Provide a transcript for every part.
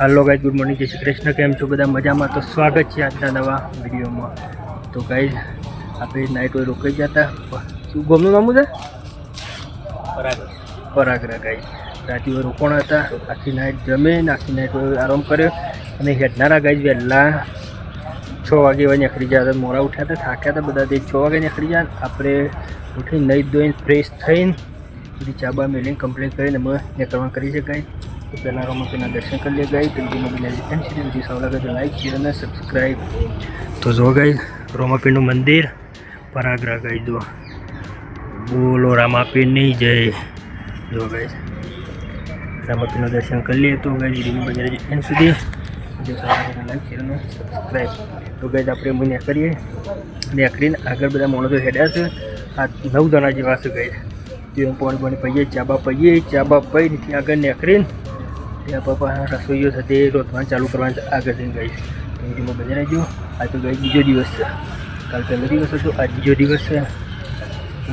Hello guys good morning જય શ્રી કૃષ્ણ. કેમ છો બધા? મજામાં? તો સ્વાગત છે આજના નવા વિડીયોમાં. તો ગાઈઝ આપણે નાઇટ હોય રોકાઈ જતા શું ગમનું નામ છે? પરાગરા ગાઈઝ રાતે હોય રોકાણ હતા. આખી નાઇટ જમે આખી નાઇટ હોય આરામ કર્યો. અને હેડનારા ગાઈઝ વહેલા છ વાગે હોય નીકળી ગયા હતા. મોડા ઉઠ્યા હતા થાક્યા હતા બધા. તે છ વાગે નીકળી ગયા આપણે ઉઠીને નહીં ધોઈને ફ્રેશ થઈને બધી ચાબા મેલીને કમ્પ્લેન કરીને અમે નીકળવા કરી છે ગાઈઝ તો પહેલાં રમતના દર્શન કરી લે ગાઈ તો બીજી રિટર્ન છે બીજી સાવ લાગે તો લાઈક શેર અને સબસ્ક્રાઈબ તો જો ગાઈ રોમાપીનું મંદિર, પરાગ્રહ ગાઈ દો બોલો રામાપીરની જય. જો ગાઈ રામાપીનું દર્શન કરી લઈએ તો ગાઈ બીજી બજાર રિટર્ન સુધી શેર અને સબસ્ક્રાઈબ તો ગાઈ આપણે અમે નીકળીએ નીકળીને આગળ બધા માણસો હેડ્યા છે. આ નવ જણા જેવા છે ગાઈ તે પાણી પાણી પહીએ ચાબા પહીએ ચાબા પઈ નીચે આગળ નીકળીને ત્યાં પપ્પા રસોઈઓ સાથે રોધવાનું ચાલુ કરવાનું આગળ જઈને ગઈ હિન્દીમાં બજાર રહેજો આ તો ગઈ બીજો દિવસ છે. કાલ પહેલો દિવસ હતો, આજ બીજો દિવસ છે.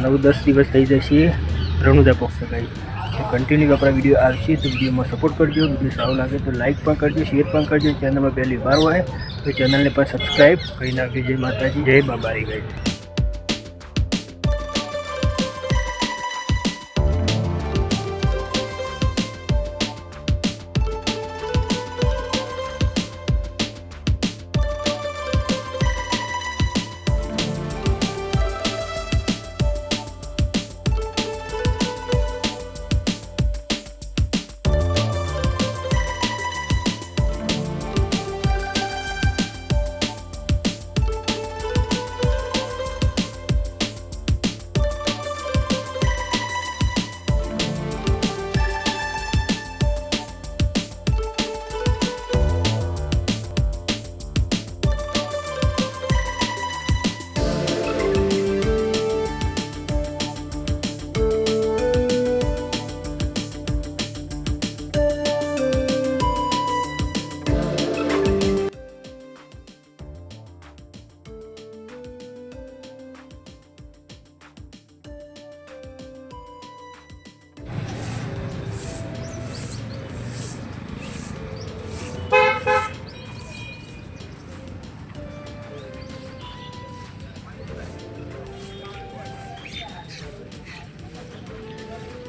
નવ, દસ દિવસ થઈ જશે. રણુદા પક્ષ ગઈ કન્ટિન્યુ આપણા વીડિયો આવશે, તો વિડીયોમાં સપોર્ટ કરજો. વીડિયો સારો લાગે તો લાઇક પણ કરજો શેર પણ કરજો. ચેનલમાં પહેલી વાર હોય, તો ચેનલને પણ સબસ્ક્રાઈબ કરી નાખજો. જય માતાજી, જય બાબારી ગઈ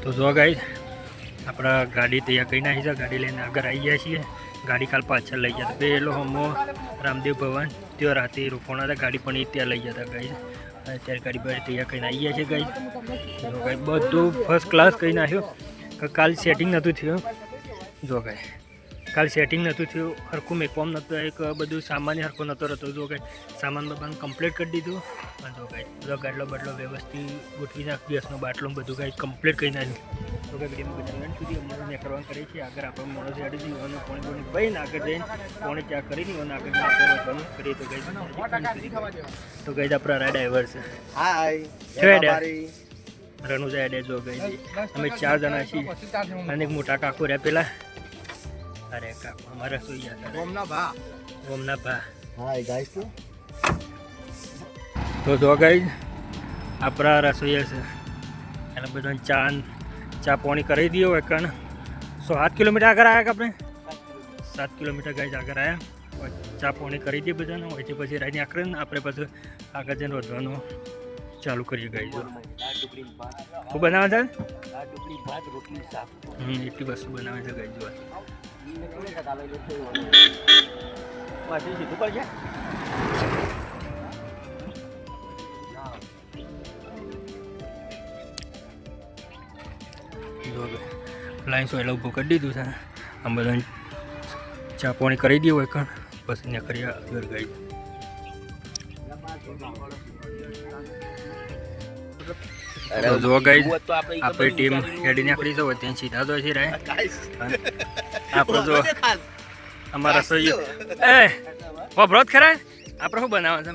તો જો ગાઈ આપણા ગાડી તૈયાર કરી નાખી છે. ગાડી લઈને આગળ આવી ગયા છીએ. ગાડી કાલ પાછળ લઈ ગયા પેલો હમો રામદેવ ભવન, ત્યાં રાતે રોકાણા હતા. ગાડી પણ ત્યાં લઈ જતા ગાઈ અત્યારે ગાડી બાડી તૈયાર કરીને આવી ગયા છે ગાઈ જો ગાઈ બધું ફર્સ્ટ ક્લાસ કરી નાખ્યો. કાલ સેટિંગ નહોતું થયું. જો ગાઈ કાલ સેટિંગ નહોતું થયું. હરખું મેકવામ નહોતું. એક બધું સામાન્ય હરખો નહોતો રહેતો. જો કાંઈ સામાન બામાન કમ્પ્લીટ કરી દીધું. અને જો કાંઈ બધો ગાડલો બાટલો વ્યવસ્થિત ગોઠવી નાખ ગેસનો બાટલો બધું કાંઈ કમ્પ્લીટ કરી નાખ્યું. તો કે ગેમ બધા સુધી અમારે ને કરવાનું કરીએ છીએ આગળ આપણે મોડો જાડી દીવાનું પોણી પોણી બહીને આગળ જઈને કોણે ચા કરી દીવાનું આગળ આપણે કરીએ. તો ગઈ તો ગઈ આપણા રાય ડ્રાઈવર છે. હાય. રણુજા એડે જો ગઈ અમે ચાર જણા છીએ. અને એક મોટા કાકો રહ્યા પેલા. અરે કાકુ અમારા સુઈ ગયા ઓમના ભા. ઓમના ભા. હાય ગાઈસ તો તો જો ગાઈસ આપણા રસોઈયા છે. એને બધાને ચા ચા પાણી કરી દીધો હોય કણ. સો સાત કિલોમીટર આગળ આવ્યા કે આપણે? સાત કિલોમીટર ગઈ આગળ આવ્યા ચા પાણી કરી દઈએ બધાને. હોયથી પછી રાઈને આખરે ને આપણે પછી આગળ જઈને રોધવાનું ચાલુ કરીએ ગાઈ શું બનાવે છે? એટલી વસ્તુ બનાવે છે ગઈ જો જો લાઈન સો એટલે ઊભું કરી દીધું છે. આમ બધાને ચા પાણી કરી દીધું હોય કણ. પછી ને કરી આગળ ગઈ તો જો ગઈ આપણી ટીમ હેડી નીકળી તો હોય ત્યાં સીધા તો છે રહે આપણો જો અમારા રસોઈ એ વભરોત ખરા આપણે શું બનાવવા છે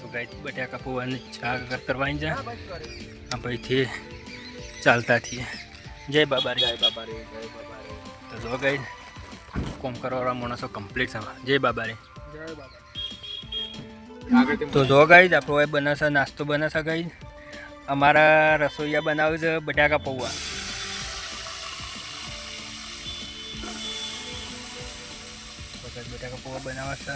તો ગાય બટાકા પૌવાની ચા કરવાની છે આ ચાલતા થઈએ. જય બાબા જય બાબા તો જો ગાઈ કોમ કરવાવાળા માણસો કમ્પ્લીટ છે. જય બાબા રે તો જો ગાઈજ આપણો એ બનાવશે નાસ્તો બનાવશે ગાઈજ અમારા રસોઈયા બનાવે છે બટાકા પૌવા. બટાકા પૌવા બનાવે છે.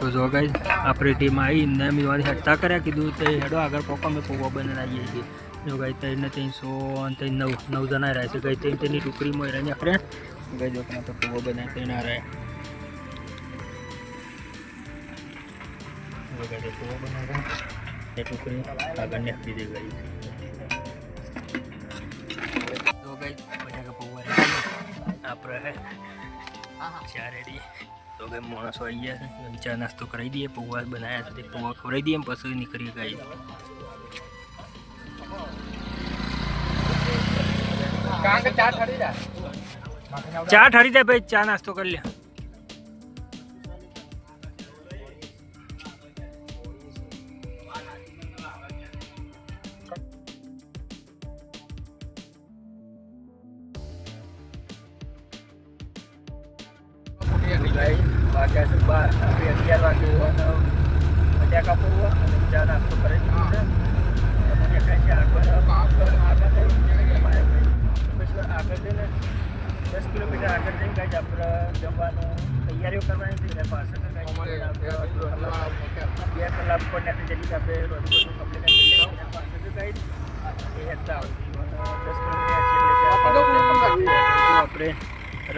તો જો ગાઈજ આપણી ટીમ આવી એમને મેં હટતા કર્યા કીધું તે હેડો આગળ પપ્પા મેં પૌવા બનાવીએ છીએ. જો ગાઈ ત્રણ ત્યાં સો અને ત્યાં નવ નવ જણા રહ્યા છે. ગઈ ત્યાં તેની ટુકડીમાં રહીને આપણે ગઈ જોકના તો બનાવી ત્રણ આ રહ્યા. જો પૌવા બનાવ્યા એ ટુકડી આગળ નાખી દે ગઈ જો બટાકા પૌવા આપણે ચા રેડી. તો ગઈ માણસો આવી ગયા છે. ચા નાસ્તો કરાવી દઈએ, પૌવા બનાવ્યા છે. પૌવા ખવડાવી દઈએ પછી નીકળી ગઈ ચા ઠરી જાય ભાઈ ચા નાસ્તો કરી લે.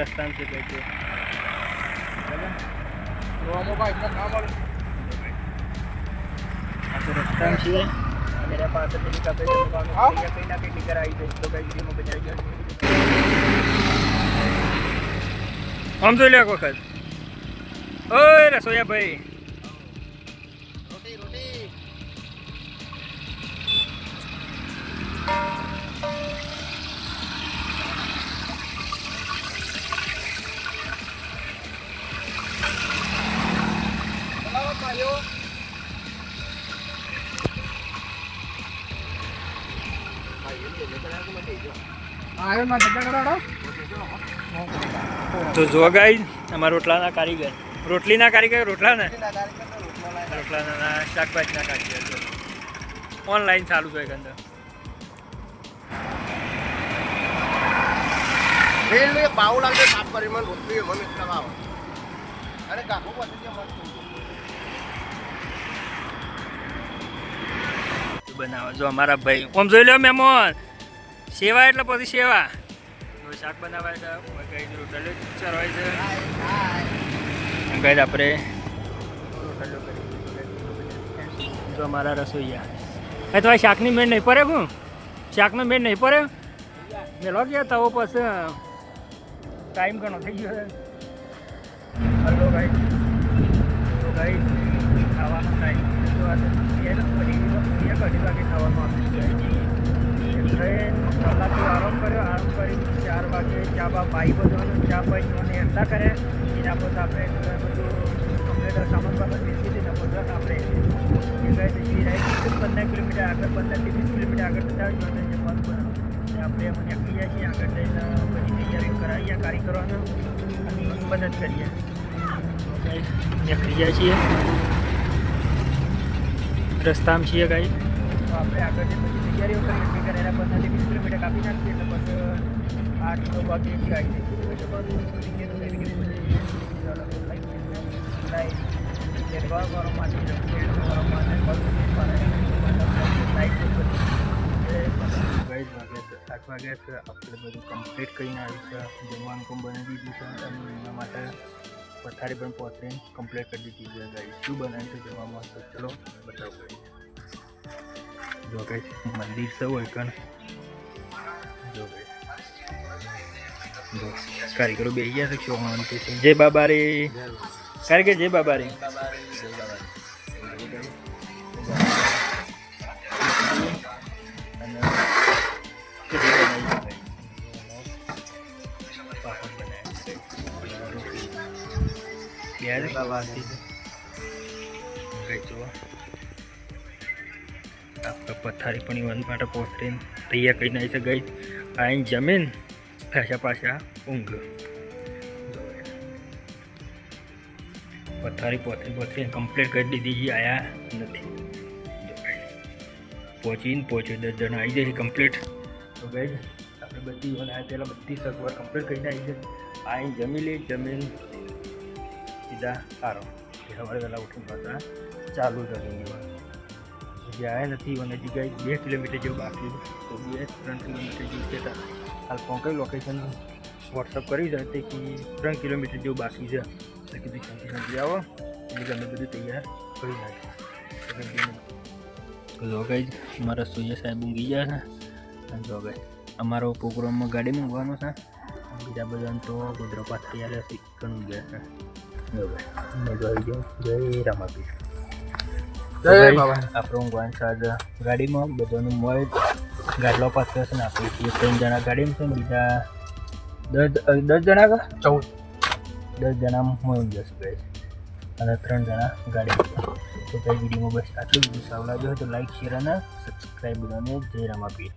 રસ્તામાં છે કંઈ છે આ તો રસ્તામાં છીએ અને એના પાછળથી કાપે છે દુકાનો અહીંયા કંઈ ના કંઈ ટીકર આવી જાય કંઈ જાય આમ જોઈ લે એક વખત. ઓય રસોયા તો જો ગાઈ અમારા રોટલાના કારીગર. રોટલીના કારીગર રોટલાના? રોટલાના શાકભાજીના કારીગર ઓનલાઈન ચાલુ છે અંદર રેલવે લાગે સાફ કરી મને રોટલી મને અરે કાકુ બનાવો જો અમારા ભાઈ ઓમ જોઈ લો મહેમાન સેવા એટલે પછી સેવા. શાક બનાવાય છે. કઈ રોટલીઓ ચરવાય છે. કઈ આપણે જો અમારા રસોઈયા. એ તો શાકની મેળ નહીં પડે હું શાકનો મેળ નહીં પડે? મેલો ગયા તવો પછી ટાઈમ ઘણો થઈ ગયો હલો ભાઈ. તો ભાઈ. ખાવાનો ટાઈમ તો આ તો અઢી વાગે ખાવાનું આપી છે કલાકથી આરામ કર્યો, આરામ કરી ચાર વાગે ચા બા પાઈ બધું ચા પાઈ અને એટલા કરે એના પછી આપણે બધું કમ્પ્લેટ સામાન પાસે બેસી દીધા આપણે પંદર કિલોમીટર આગળ પંદરથી વીસ કિલોમીટર આગળ જતા જોઈએ બનાવો આપણે એમાં જાય છીએ, આગળ જઈને બધી તૈયારી કરાવીએ કારીગરોને અને મદદ કરીએ. નીકળી જાય છીએ. રસ્તામાં છીએ કાંઈ તો આપણે આગળ જે બધી તૈયારીઓ કરીએ. એના પંદરથી વીસ કિલોમીટર કાપી નાખીએ એટલે પછી આઠ નવ વાગે આવી એટલે બધું આઠ વાગ્યા છે. આપણે બધું કમ્પ્લીટ કરીને આવ્યું છે. જમવાનું પણ બનાવી દીધું છે. અને એના માટે પથારી પણ પહોંચીને કમ્પ્લીટ કરી દીધી છે. ગાડી શું બનાવ્યું છે? જમવામાં? ચલો, બતાવું ગઈ જો કઈ મંદિર છે હોય કણ જો કઈ જો કારીગરો બેસી ગયા છે શોભાંતિ છે જય બાબા રે કારીગર જય બાબા રે અને કઢી બનાવી છે ભાઈ. પાપડ બનાવ્યા છે. આપણે પથારી પણ ઈવન માટે પહોંચીને તૈયાર કરી નાખી ગઈ આઈને જમીન પાછા પાછા ઊંઘ. પથારી પોતરી પોતરી કમ્પ્લીટ કરી દીધી આયા નથી. પહોંચીને પહોંચ્યું દસ જણા આવી જાય કમ્પ્લીટ તો ગઈ આપણે બધી અને પહેલાં બધી સગવડ કમ્પ્લીટ કરીને આવી જશે આઈ જમી લઈ જમીન સીધા સારો સવારે વહેલા ઉઠીને પાછા ચાલુ જ રનિંગ જે આવ્યા નથી અને જગ્યાએ બે કિલોમીટર જેવું બાકી તો બે ત્રણ કિલોમીટર જેવું છે. હાલ કઈ લોકેશન વોટ્સઅપ કરી છે તે ત્રણ કિલોમીટર જેવું બાકી છે. એટલે કીધું શાંતિ શાંતિ, આવો. એટલે અમે બધું તૈયાર કરી નાખ્યું તો જો ગઈ અમારા સૂર્ય સાહેબ ઊંઘી ગયા છે. અને જો ગઈ અમારો પ્રોગ્રામમાં ગાડી મૂકવાનો છે. બીજા બધાને તો ગોધરા તૈયાર હશે ઘણું ગયા છે. જો ગઈ અમે જો આવી ગયો જય રામાપીર. આપણો ઊંઘવાનું સાજ ગાડીમાં બધાનું મળે ગાડલો પાસ છે ને આપણે ત્રણ જણા ગાડીમાં છે ને બીજા દસ દસ જણા કા? ચૌદ. દસ જણા મોય જશે ગઈ અને ત્રણ જણા ગાડી. તો કઈ વિડીયોમાં બસ આટલું જ. સારું લાગ્યું હોય તો લાઈક શેર અને સબસ્ક્રાઈબ બધાને જય રામાપીર